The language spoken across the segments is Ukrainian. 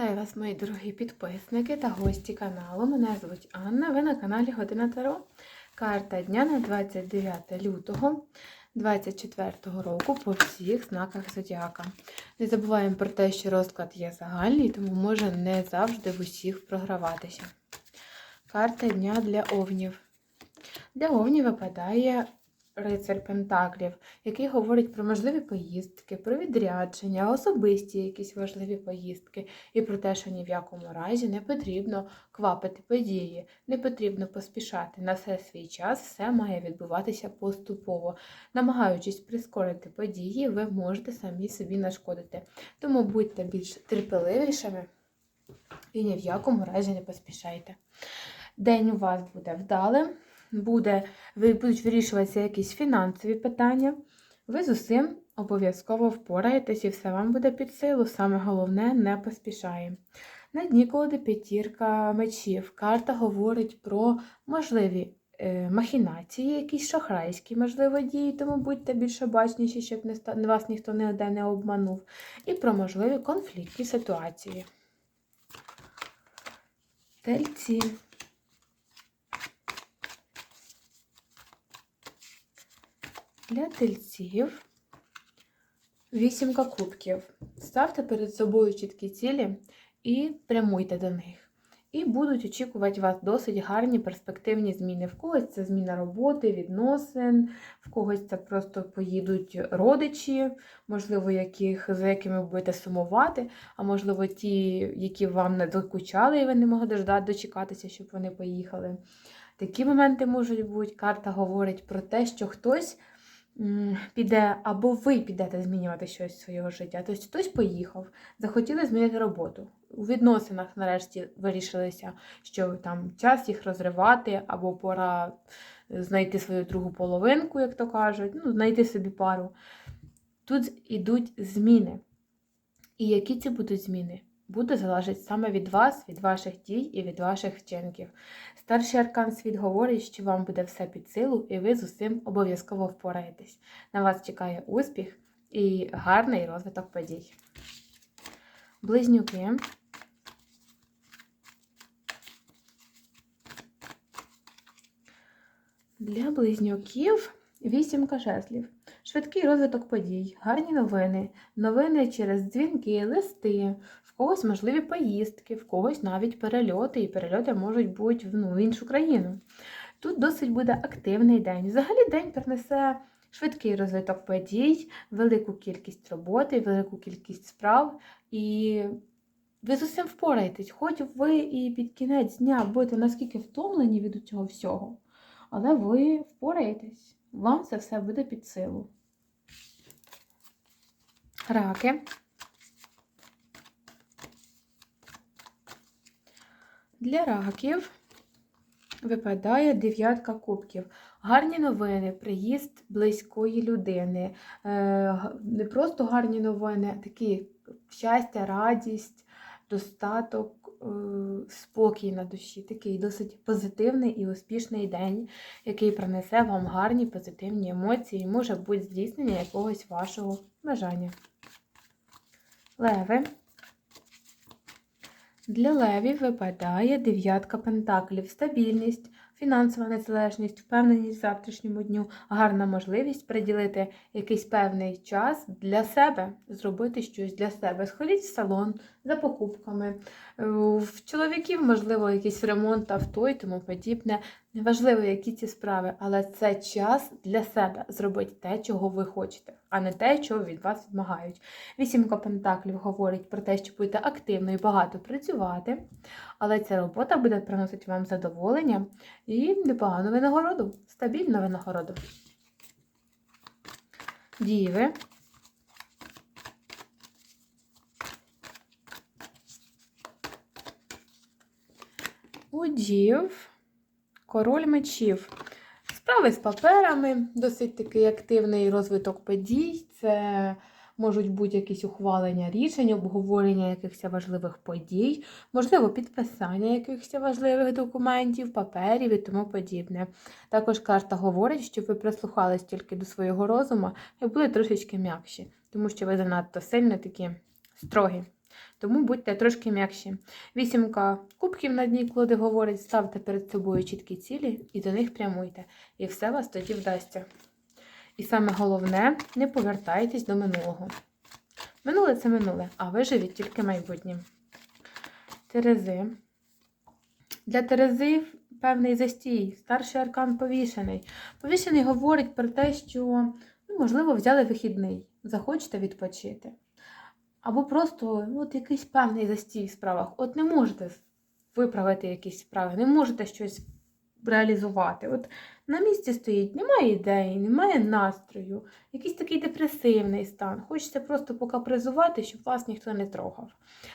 Вітаю вас, мої дорогі підписники та гості каналу. Мене звуть Анна. Ви на каналі Година Таро. Карта дня на 29 лютого 2024 року по всіх знаках Зодіака. Не забуваємо про те, що розклад є загальний, тому може не завжди в усіх програватися. Карта дня для овнів. Для овнів випадає рицар Пентаклів, який говорить про можливі поїздки, про відрядження, особисті якісь важливі поїздки, і про те, що ні в якому разі не потрібно квапити події, не потрібно поспішати на все свій час, все має відбуватися поступово. Намагаючись прискорити події, ви можете самі собі нашкодити. Тому будьте більш терпеливішими і ні в якому разі не поспішайте. День у вас буде вдалим буде, будуть вирішуватися якісь фінансові питання, ви з усім обов'язково впораєтесь і все вам буде під силу. Саме головне, не поспішає. На дні колоди п'ятірка мечів. Карта говорить про можливі е, махінації, якісь шахрайські, можливо, дії, тому будьте більш обачніші, щоб не вас ніхто ніде не обманув. І про можливі конфліктні ситуації. Тельці. Для тельців вісімка кубків. Ставте перед собою чіткі цілі і прямуйте до них. І будуть очікувати вас досить гарні перспективні зміни. В когось це зміна роботи, відносин, в когось це просто поїдуть родичі, можливо, яких, за якими будете сумувати, а можливо, ті, які вам не докучали, і ви не могли дождати, дочекатися, щоб вони поїхали. Такі моменти можуть бути. Карта говорить про те, що хтось піде, або ви підете змінювати щось з свого життя. Тобто хтось поїхав, захотіли змінити роботу. У відносинах нарешті вирішилися, що там час їх розривати, або пора знайти свою другу половинку, як то кажуть, ну, знайти собі пару. Тут ідуть зміни. І які ці будуть зміни? Буде залежати саме від вас, від ваших дій і від ваших вчинків. Старший аркан світ говорить, що вам буде все під силу, і ви з усім обов'язково впораєтесь. На вас чекає успіх і гарний розвиток подій. Близнюки. Для близнюків вісімка жезлів. Швидкий розвиток подій, гарні новини, новини через дзвінки, листи, в когось можливі поїздки, в когось навіть перельоти, і перельоти можуть бути ну, в іншу країну. Тут досить буде активний день. Взагалі день принесе швидкий розвиток подій, велику кількість роботи, велику кількість справ. І ви з усім впораєтесь, хоч ви і під кінець дня будете наскільки втомлені від цього всього, але ви впораєтесь. Вам це все буде під силу. Раки. Для раків випадає дев'ятка кубків. Гарні новини, приїзд близької людини. Е, Не просто гарні новини, а такі щастя, радість, достаток, е, спокій на душі. Такий досить позитивний і успішний день, який принесе вам гарні позитивні емоції може бути здійснення якогось вашого бажання. Леви. Для левів випадає дев'ятка пентаклів, стабільність, фінансова незалежність, впевненість в завтрашньому дню, гарна можливість приділити якийсь певний час для себе, зробити щось для себе. Сходіть в салон за покупками. Е, В чоловіків, можливо, якийсь ремонт авто і тому подібне. Неважливо, які ці справи, але це час для себе зробити те, чого ви хочете, а не те, чого від вас вимагають. Вісімка пентаклів говорить про те, що будете активно і багато працювати, але ця робота буде приносити вам задоволення і непогану винагороду, стабільну винагороду. Діви. У дів король мечів. Справи з паперами, досить такий активний розвиток подій. Це можуть бути якісь ухвалення рішень, обговорення якихось важливих подій, можливо, підписання якихось важливих документів, паперів і тому подібне. Також карта говорить, щоб ви прислухались тільки до свого розуму і були трошечки м'якші, тому що ви занадто сильно такі строгі. Тому будьте трошки м'якші. Вісімка кубків на дні колоди говорить, ставте перед собою чіткі цілі і до них прямуйте. І все вас тоді вдасться. І саме головне, не повертайтесь до минулого. Минуле це минуле, а ви живіть тільки майбутнім. Терези. Для Терези певний застій, старший аркан повішений. Повішений говорить про те, що, ну, можливо, взяли вихідний, захочете відпочити. Або просто ну, от якийсь певний застій в справах. От не можете виправити якісь справи, не можете щось реалізувати. От на місці стоїть, немає ідеї, немає настрою, якийсь такий депресивний стан. Хочеться просто покапризувати, щоб вас ніхто не трогав.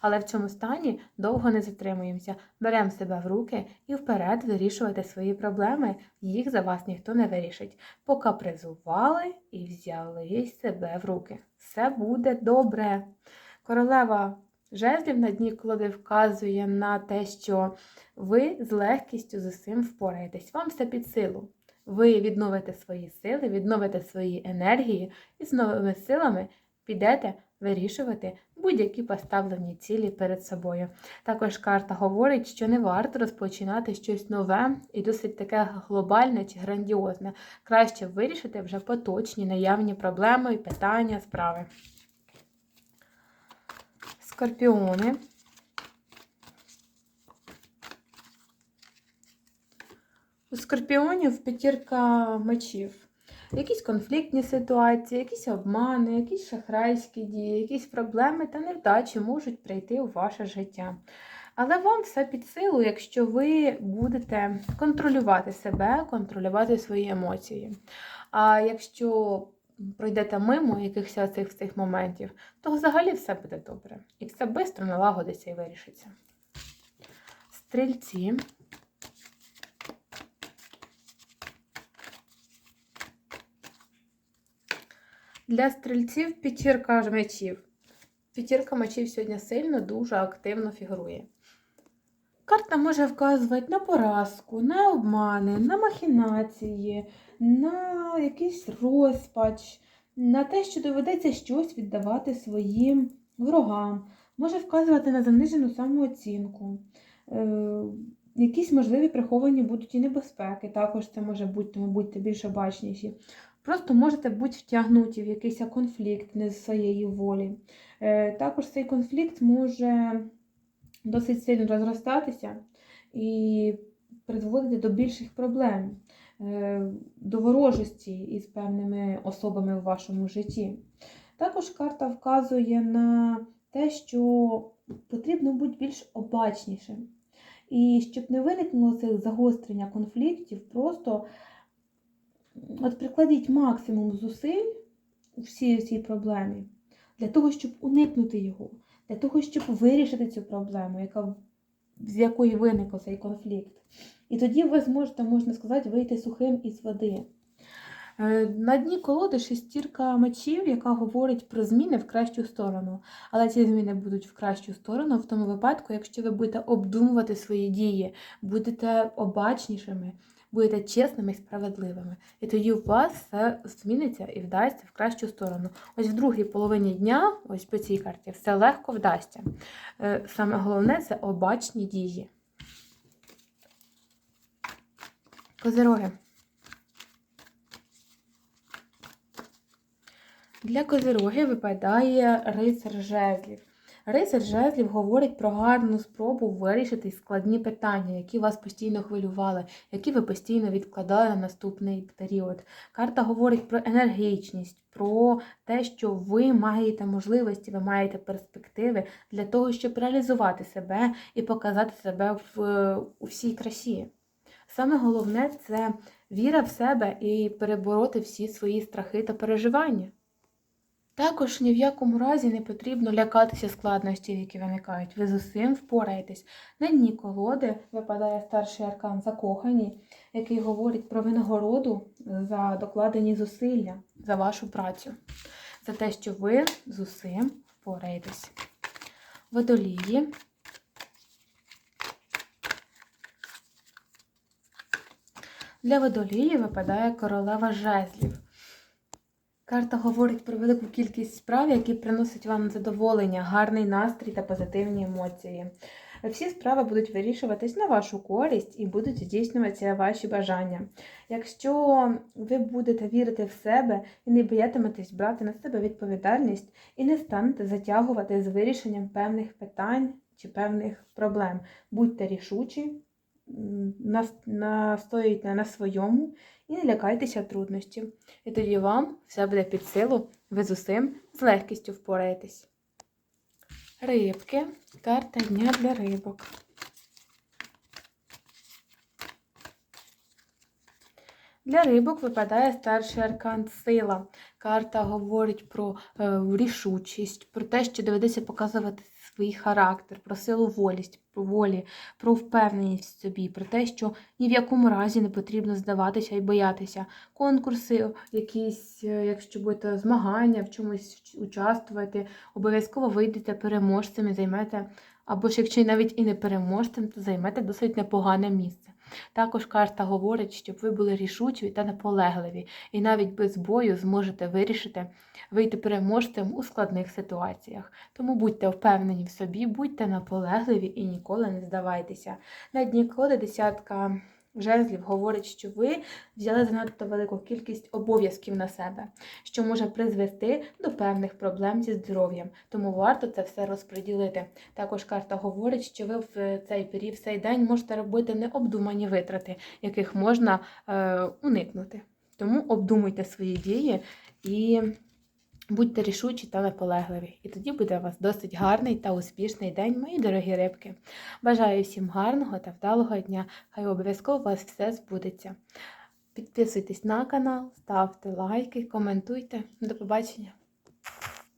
Але в цьому стані довго не затримуємося, беремо себе в руки і вперед вирішувати свої проблеми. Їх за вас ніхто не вирішить. Покапризували і взяли себе в руки. Все буде добре. Королева жезлів на дні колоди вказує на те, що ви з легкістю з усім впораєтесь. Вам все під силу. Ви відновите свої сили, відновите свої енергії і з новими силами підете вирішувати будь-які поставлені цілі перед собою. Також карта говорить, що не варто розпочинати щось нове і досить таке глобальне чи грандіозне. Краще вирішити вже поточні наявні проблеми і питання, справи. Скорпіони. У скорпіонів п'ятірка мечів. Якісь конфліктні ситуації, якісь обмани, якісь шахрайські дії, якісь проблеми та невдачі можуть прийти у ваше життя. Але вам все під силу, якщо ви будете контролювати себе, контролювати свої емоції. А якщо пройдете мимо якихось цих цих моментів, то взагалі все буде добре. І все швидко налагодиться і вирішиться. Стрільці. Для стрільців п'ятірка мечів. П'ятірка мечів сьогодні сильно, дуже активно фігурує. Карта може вказувати на поразку, на обмани, на махінації, на якийсь розпач, на те, що доведеться щось віддавати своїм ворогам, може вказувати на занижену самооцінку. Е, якісь можливі приховані будуть і небезпеки. Також це може бути, тому будьте більш обачніші. Просто можете бути втягнуті в якийсь конфлікт не з своєї волі. Е, Також цей конфлікт може досить сильно розростатися і призводити до більших проблем, е, до ворожості із певними особами в вашому житті. Також карта вказує на те, що потрібно бути більш обачнішим. І щоб не виникнуло цих загострення конфліктів, просто от прикладіть максимум зусиль у всій цій проблемі для того, щоб уникнути його, для того, щоб вирішити цю проблему, яка, з якої виник цей конфлікт. І тоді ви зможете, можна сказати, вийти сухим із води. Е, На дні колоди шестірка мечів, яка говорить про зміни в кращу сторону. Але ці зміни будуть в кращу сторону в тому випадку, якщо ви будете обдумувати свої дії, будете обачнішими, будете чесними і справедливими. І тоді у вас все зміниться і вдасться в кращу сторону. Ось в другій половині дня, ось по цій карті, все легко вдасться. Е, Саме головне це обачні дії. Козироги. Для козироги випадає рицар жезлів. Рицар жезлів говорить про гарну спробу вирішити складні питання, які вас постійно хвилювали, які ви постійно відкладали на наступний період. Карта говорить про енергічність, про те, що ви маєте можливості, ви маєте перспективи для того, щоб реалізувати себе і показати себе в, у всій красі. Саме головне це віра в себе і перебороти всі свої страхи та переживання. Також ні в якому разі не потрібно лякатися складностей, які виникають. Ви з усім впораєтесь. На дні колоди випадає старший аркан закохані, який говорить про винагороду за докладені зусилля, за вашу працю. За те, що ви з усім впораєтесь. Водолії. Для водолії випадає королева жезлів. Карта говорить про велику кількість справ, які приносять вам задоволення, гарний настрій та позитивні емоції. Всі справи будуть вирішуватись на вашу користь і будуть здійснюватися ваші бажання. Якщо ви будете вірити в себе і не боятиметесь брати на себе відповідальність і не станете затягувати з вирішенням певних питань чи певних проблем, будьте рішучі, м, настоюйте на своєму і не лякайтеся труднощів. І тоді вам все буде під силу, ви з усім з легкістю впораєтесь. Рибки. Карта дня для рибок. Для рибок випадає старший аркан сила. Карта говорить про е, рішучість, про те, що доведеться показувати свій характер, про силу волість, про волі, про впевненість в собі, про те, що ні в якому разі не потрібно здаватися і боятися. Конкурси, якісь, е, якщо будете змагання, в чомусь участвувати, обов'язково вийдете переможцем і займете, або ж якщо навіть і не переможцем, то займете досить непогане місце. Також карта говорить, щоб ви були рішучі та наполегливі, і навіть без бою зможете вирішити вийти переможцем у складних ситуаціях. Тому будьте впевнені в собі, будьте наполегливі і ніколи не здавайтеся. На дні коли десятка жезлів говорить, що ви взяли занадто велику кількість обов'язків на себе, що може призвести до певних проблем зі здоров'ям. Тому варто це все розподілити. Також карта говорить, що ви в цей період, в цей день можете робити необдумані витрати, яких можна е, уникнути. Тому обдумуйте свої дії і будьте рішучі та наполегливі. І тоді буде у вас досить гарний та успішний день, мої дорогі рибки. Бажаю всім гарного та вдалого дня. Хай обов'язково у вас все збудеться. Підписуйтесь на канал, ставте лайки, коментуйте. До побачення!